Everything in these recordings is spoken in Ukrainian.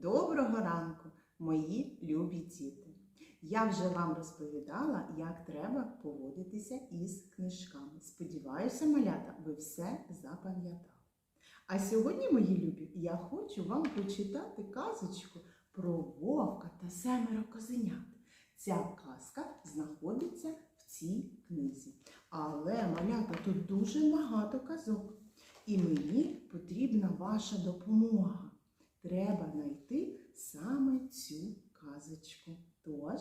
Доброго ранку, мої любі діти! Я вже вам розповідала, як треба поводитися із книжками. Сподіваюся, малята, ви все запам'ятали. А сьогодні, мої любі, я хочу вам прочитати казочку про вовка та семеро козенят. Ця казка знаходиться в цій книзі. Але, малята, тут дуже багато казок. І мені потрібна ваша допомога. Треба знайти саме цю казочку. Тож,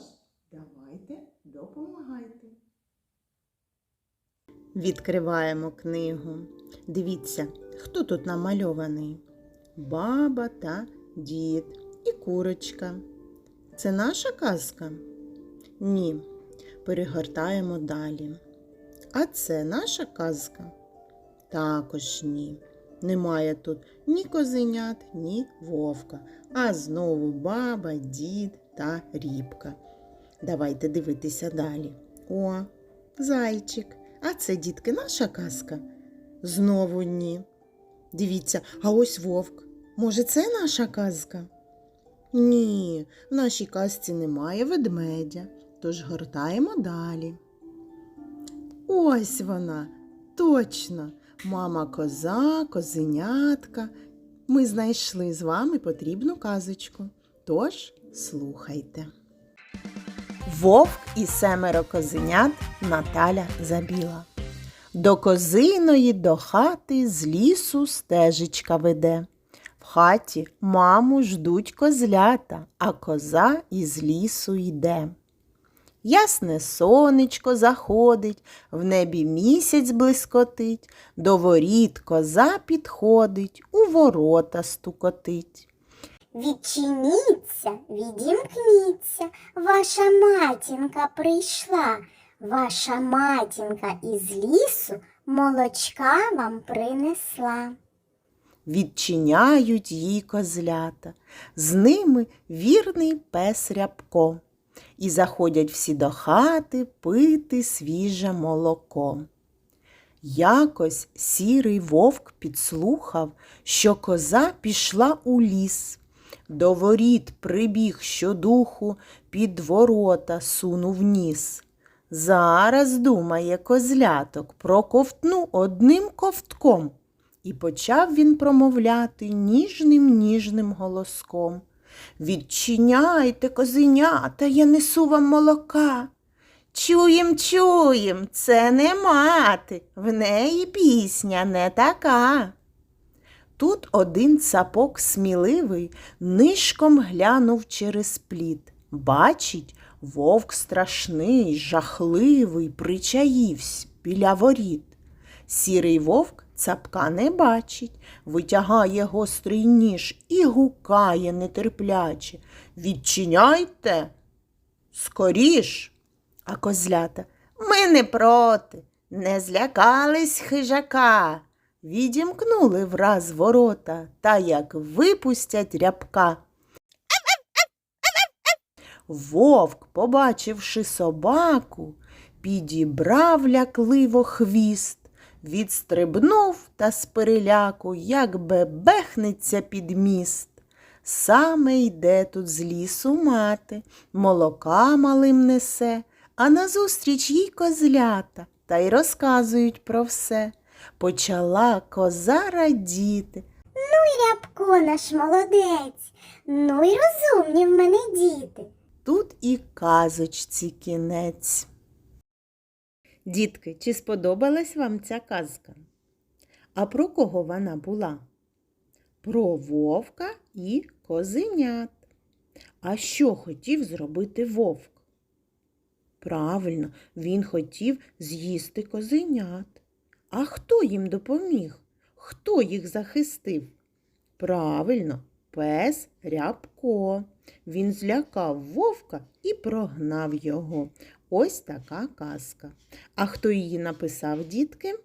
давайте допомагайте. Відкриваємо книгу. Дивіться, хто тут намальований? Баба та дід і курочка. Це наша казка? Ні. Перегортаємо далі. А це наша казка? Також ні. Немає тут ні козенят, ні вовка, а знову баба, дід та рібка. Давайте дивитися далі. О, зайчик. А це, дітки, наша казка? Знову ні. Дивіться, а ось вовк. Може, це наша казка? Ні, в нашій казці немає ведмедя, тож гортаємо далі. Ось вона, точно, мама коза, козенятка. Ми знайшли з вами потрібну казочку. Тож слухайте. Вовк і семеро козенят Наталя забіла. До козиної до хати з лісу стежечка веде. В хаті маму ждуть козлята, а коза із лісу йде. Ясне сонечко заходить, в небі місяць блискотить, до воріт коза підходить, у ворота стукотить. Відчиніться, відімкніться, ваша матінка прийшла, ваша матінка із лісу молочка вам принесла. Відчиняють їй козлята, з ними вірний пес рябко. І заходять всі до хати пити свіже молоко. Якось сірий вовк підслухав, що коза пішла у ліс. До воріт прибіг щодуху, під ворота сунув ніс. Зараз, думає козляток, проковтну одним ковтком. І почав він промовляти ніжним ніжним голоском. Відчиняйте, козенята, я несу вам молока. Чуєм, чуєм, це не мати, в неї пісня не така. Тут один цапок сміливий нишком глянув через плід. Бачить, вовк страшний, жахливий, причаївсь біля воріт. Сірий вовк цапка не бачить, витягає гострий ніж і гукає нетерпляче. Відчиняйте, скоріш. А козлята ми не проти, не злякались хижака. Відімкнули враз ворота та як випустять рябка. Вовк, побачивши собаку, підібрав лякливо хвіст, відстрибнув та з переляку, як бебехнеться під міст. Саме йде тут з лісу мати, молока малим несе, а назустріч їй козлята та й розказують про все. Почала коза радіти. Ну, Рябко наш молодець, ну й розумні в мене діти. Тут і казочці кінець. Дітки, чи сподобалась вам ця казка? А про кого вона була? Про вовка і козенят. А що хотів зробити вовк? Правильно, він хотів з'їсти козенят. А хто їм допоміг? Хто їх захистив? Правильно, пес Рябко. Він злякав вовка і прогнав його. Ось така казка. А хто її написав, дітки?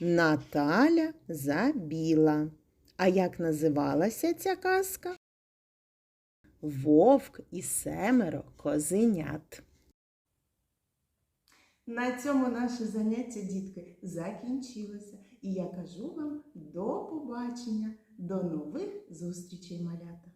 Наталя Забіла. А як називалася ця казка? Вовк і семеро козенят. На цьому наше заняття, дітки, закінчилося. І я кажу вам до побачення. До нових зустрічей, малята!